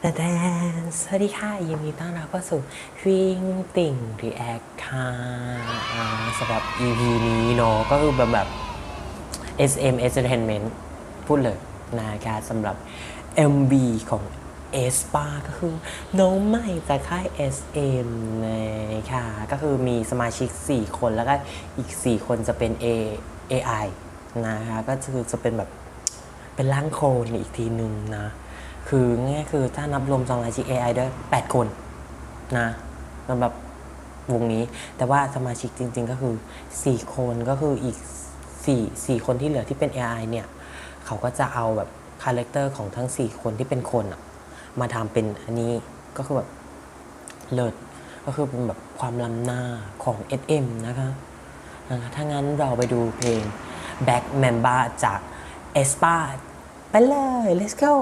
แต่แต่สวัสดีค่ะ ยินดีต้อนรับเข้าสู่ฟิงติ่งรีแอคค่ะสำหรับ EP นี้เนาะก็คือแบบแบบ SM Entertainment พูดเลยนะคะสำหรับ MV ของเอสปาก็คือน้องใหม่จากค่าย SM นะคะก็คือมีสมาชิก 4 คนแล้วก็อีก 4 คนจะเป็น A AI นะคะก็คือจะเป็นแบบเป็นร่างโคลนอีกทีหนึ่งนะ คือง่ายคือถ้านับรวมสมาชิก AI ด้วย8คนนะสำหรับวงนี้ แต่ว่าสมาชิกจริง ๆ ก็คือ 4 คนก็คืออีก 4 4 คนที่เหลือที่เป็น AI เนี่ย เขาก็จะเอาแบบคาแรคเตอร์ของทั้ง 4 คนที่เป็นคนอะมาทำเป็นอันนี้ก็คือแบบเลิศก็คือเป็นแบบความล้ำหน้าของ SM นะคะนะคะถ้างั้นเราไปดูเพลง Back Member จาก e s p a ไปเลย let's go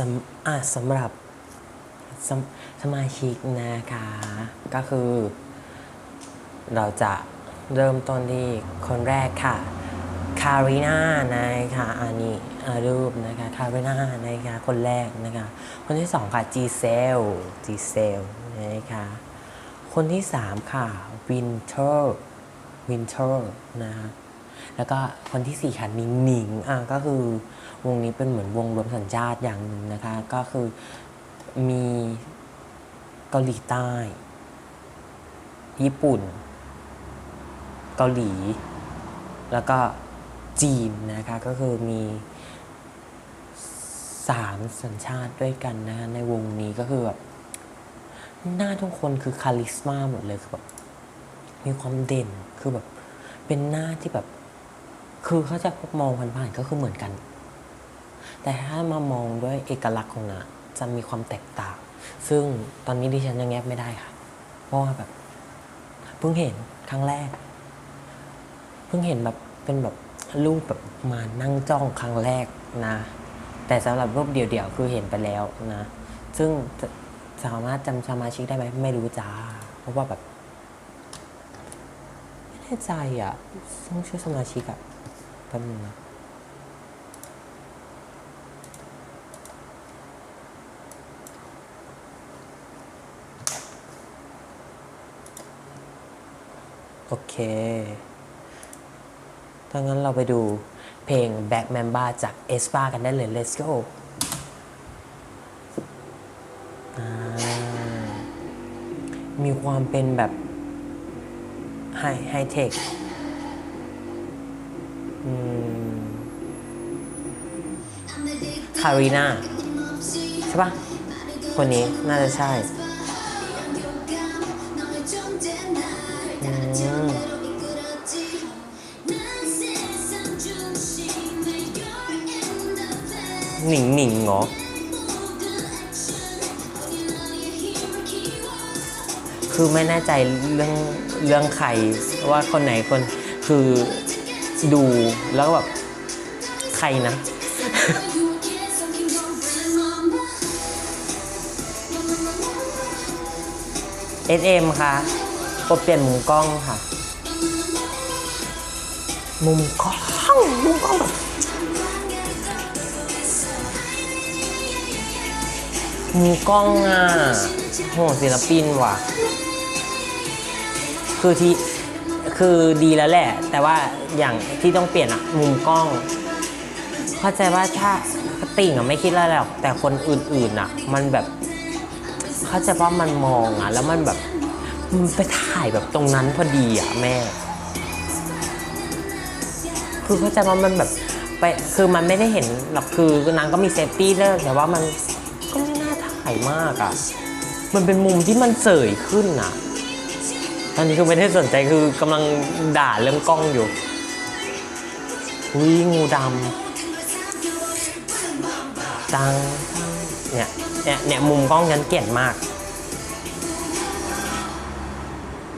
สำสำหรับสมสมาชิกนะคะ ก็คือ เราจะเริ่มต้นที่คนแรกค่ะคาริน่านะคะอันนี้รูปนะคะคาริน่านะคะคนแรกนะคะคนที่สองค่ะจีเซลจีเซลนะคะคนที่สามค่ะวินเทอร์วินเทอร์นะคะ แล้วก็คนที่สี่ค่ะหนิงหนิงอะก็คือวงนี้เป็นเหมือนวงรวมสัญชาติอย่างหนึ่งนะคะ ก็คือมีเกาหลีใต้ ญี่ปุ่น เกาหลี แล้วก็จีนนะคะ ก็คือมีสามสัญชาติด้วยกันนะคะในวงนี้ก็คือแบบหน้าทุกคนคือคาลิสมาหมดเลยคือแบบมีความเด่นคือแบบเป็นหน้าที่แบบ คือเขาจะมองผ่านๆก็คือเหมือนกัน แต่ถ้ามามองด้วยเอกลักษณ์ของนะจะมีความแตกต่าง ซึ่งตอนนี้ดิฉันยังแงบไม่ได้ค่ะ เพราะว่าแบบเพิ่งเห็นครั้งแรก เพิ่งเห็นแบบเป็นแบบรูปแบบมานั่งจ้องครั้งแรกนะ แต่สำหรับรูปเดี่ยวๆคือเห็นไปแล้วนะ ซึ่งสามารถจำสมาชิกได้ไหมไม่รู้จ้า เพราะว่าแบบ ไม่แน่ใจอะต้องชื่อสมาชิกอะ แป๊บนึงนะโอเค ถ้างั้นเราไปดูเพลง Back Mamba จาก e s p a กันได้เลย let's go มีความเป็นแบบไฮไฮเทค คารีนาใช่ปะคนนี้น่าจะใช่อืมหนิงหนิงเหรอ คือไม่แน่ใจเรื่องเรื่องใครว่าคนไหนคนคือ ดูแล้วแบบใครนะ SM ค่ะกดเปลี่ยนมุมกล้องค่ะ มุมกล้องมุมกล้องมุมกล้องอะโหศิลปินว่ะ คือที่ คือดีแล้วแหละ แต่ว่าอย่างที่ต้องเปลี่ยนอะมุมกล้อง เข้าใจว่าถ้าติ่งอะไม่คิดอะไรหรอกแต่คนอื่นๆอะมันแบบ เข้าใจว่ามันมองอะแล้วมันแบบมันไปถ่ายแบบตรงนั้นพอดีอะแม่ คือเข้าใจว่ามันแบบไปคือมันไม่ได้เห็นหรอกคือนางก็มีเซฟตี้ด้วแต่ว่ามันก็ไม่น่าถ่ายมากอะมันเป็นมุมที่มันเสยขึ้นอะ อนนี้คือไม่ได้สนใจคือกำลังด่าเรื่องกล้องอยู่อุ้ยงูดำจังเนี่ยเนี่ยเนี่ยมุมกล้องฉันเกลียดมาก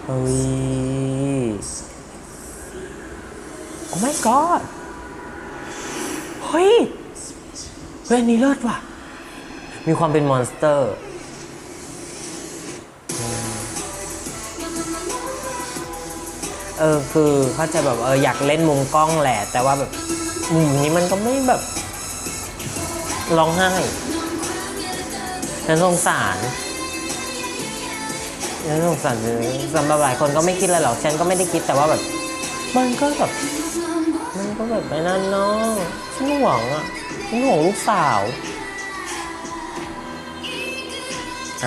เฮ้ยโอ้ my god เฮ้ยเฮ้ยอันนี้เลิศว่ะ มีความเป็นมอนสเตอร์ เออคือเข้าใจแบบเอออยากเล่นมุมกล้องแหละ แต่ว่าแบบมุมนี้มันก็ไม่แบบร้องไห้ฉันสงสารฉันสงสารสำหรับหลายคนก็ไม่คิดอะไรหรอกฉันก็ไม่ได้คิดแต่ว่าแบบ มันก็แบบมันก็แบบไปนั่นเนาะฉันห่วงอะฉันห่วงลูกสาว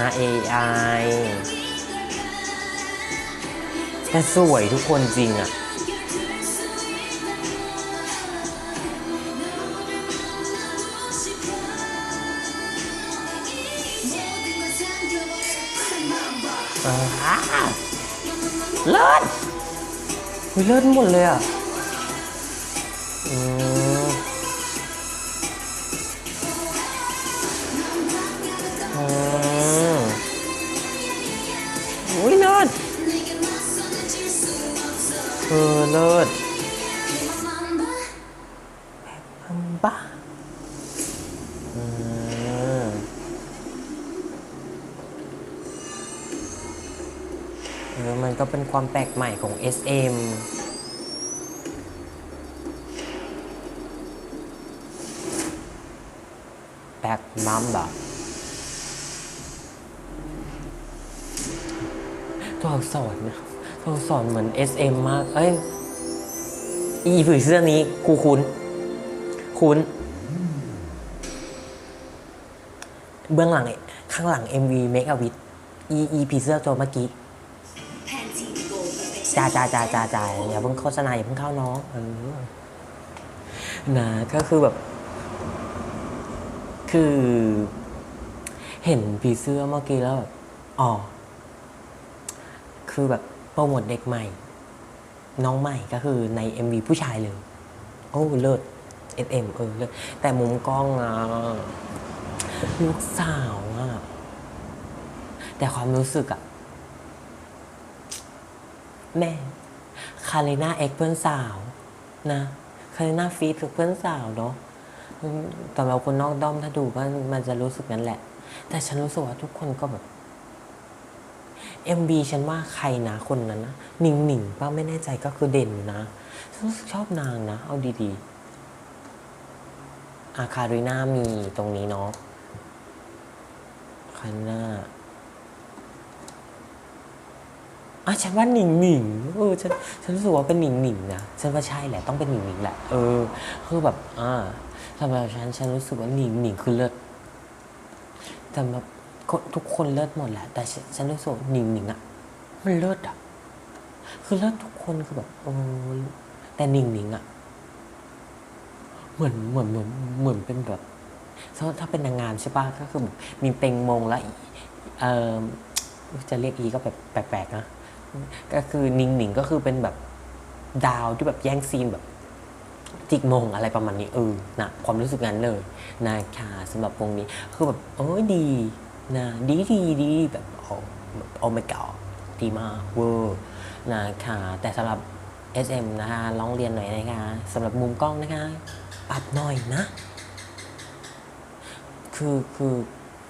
R A I แต่สวยทุกคนจริงอะอ่าเลิศอุ๊ยเลิศหมดเลยอะอืม ออเลิศอัมบ้าอืมเออ มันก็เป็นความแปลกใหม่ของ SM แบ็กมัมบะตัวอักษรนะ ตัวอักษรเหมือน SM มาก เอ้ย อีผือเสื้อนี้กูคุ้น คุ้น เบื้องหลังข้างหลัง MV Make a Wish อีอีผีเสื้อตัวเมื่อกี้จ้าจ้าจ้าจ้าจ้าอย่าเพิ่งโฆษณาอย่าเพิ่งเข้าน้องเออนะก็คือแบบ คือ เห็นผีเสื้อเมื่อกี้แล้วแบบอ๋อคือแบบ โปรโมทเด็กใหม่ น้องใหม่ก็คือใน MV ผู้ชายเลย โอ้เลิศ SM เออเลิศแต่มุมกล้องอะลูกสาวอะแต่ความรู้สึกอะแม่คาเรนาเอ็กเพื่อนสาวนะคาเรนาฟีดคือเพื่อนสาวเนาะอืมสำหรับคนนอกด้อมถ้าดูก็มันจะรู้สึกนั้นแหละ แต่ฉันรู้สึกว่าทุกคนก็แบบ MB ฉันว่าใครนะคนนั้นนะหนิงหนิงป้าไม่แน่ใจก็คือเด่นนะฉันรู้สึกชอบนางนะ เอาดีๆ อาคาริน่ามีตรงนี้เนาะคาริน่าอะฉันว่าหนิงหนิงเออฉันฉันรู้สึกว่าเป็นหนิงหนิงนะฉันว่าใช่แหละต้องเป็นหนิงหนิงแหละเออคือแบบอ่าสำหรับฉันฉันรู้สึกว่าหนิงหนิงคือเลิศแต่แบบ ทุกคนเลิศหมดแหละ แต่ฉันรู้สึกว่หนิงหนิงอะมันเลิศอะคือเลิศทุกคนคือแบบโอ้แต่หนิงหนิงอะเหมือนเหมือนเหมือนเหมือนเป็นแบบถ้าเป็นนางงามใช่ปะก็คือแบบมีเปงมงแล้วอีเออจะเรียกอีก็แบบแปลกๆนะก็คือหนิงหนิงก็คือเป็นแบบดาวที่แบบแย่งซีนแบบ จิกมงอะไรประมาณนี้เออนะความรู้สึกนั้นเลยนะคะสำหรับวงนี้คือแบบโอ้ยดี นะดีดีดีแบบโอ้แบบโอ้ไม่เก่าดีมากเวอร์นะคะแต่สำหรับ SM นะคะร้องเรียนหน่อยนะคะสำหรับมุมกล้องนะคะปรับหน่อยนะ คือคือ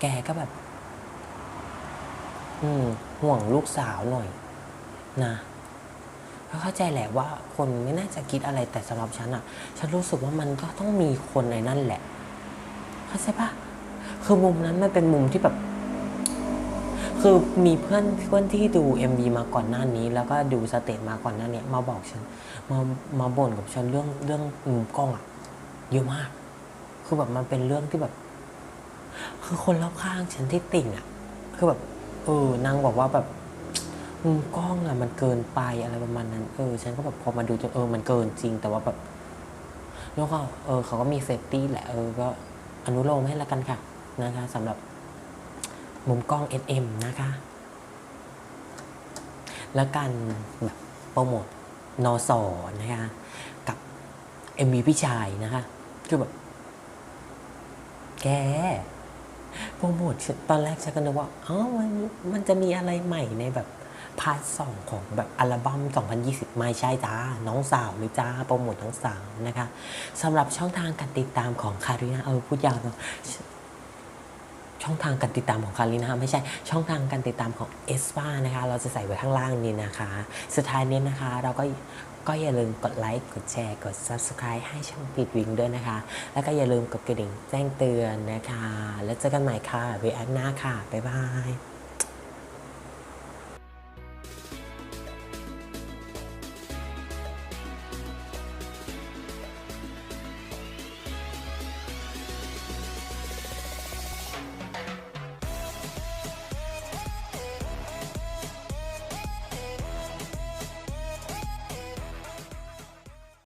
แกก็แบบ อืมห่วงลูกสาวหน่อย นะก็เข้าใจแหละว่าคนไม่น่าจะคิดอะไรแต่สำหรับฉันอะฉันรู้สึกว่ามันก็ต้องมีคนในนั่นแหละ เข้าใจปะ คือมุมนั้นมันเป็นมุมที่แบบ คือมีเพื่อนเพื่อนที่ดู MV มาก่อนหน้านี้ แล้วก็ดูสเตจมาก่อนหน้านี้มาบอกฉัน มามาบ่นกับฉันเรื่องเรื่องมุมกล้องอะเยอะมาก คือแบบมันเป็นเรื่องที่แบบ คือคนรอบข้างฉันที่ติ่งอะคือแบบเออนางบอกว่าแบบมุมกล้องอะมันเกินไปอะไรประมาณนั้น เออ ฉันก็แบบพอมาดูจนเออมันเกินจริง แต่ว่าแบบแล้วก็เออเขาก็มีเซฟตี้แหละเออก็อนุโลมให้ละกันค่ะ นะคะสำหรับมุมกล้อง SM นะคะ แล้วการแบบโปรโมทนอสอนะคะ กับ MV พี่ชายนะคะ คือแบบ แกโปรโมทตอนแรกฉันก็นึกว่าอ๋อมันมันจะมีอะไรใหม่ในแบบพาร์ทสองของแบบอัลบั้ม 2020 ไม่ใช่จ้า น้องสาวหรือจ้า โปรโมทน้องสาวนะคะสำหรับช่องทางการติดตามของคารินาเออพูดยาวเนอะ ช่องทางการติดตามของคารินาไม่ใช่ช่องทางการติดตามของเอสปานะคะ เราจะใส่ไว้ข้างล่างนี้นะคะ สุดท้ายนี้นะคะ เราก็ก็อย่าลืมกดไลค์ กดแชร์ กด subscribe ให้ช่องปิดวิงด้วยนะคะ แล้วก็อย่าลืมกดกระดิ่งแจ้งเตือนนะคะ แล้วเจอกันใหม่ค่ะวีแอคหน้าค่ะ บ๊ายบาย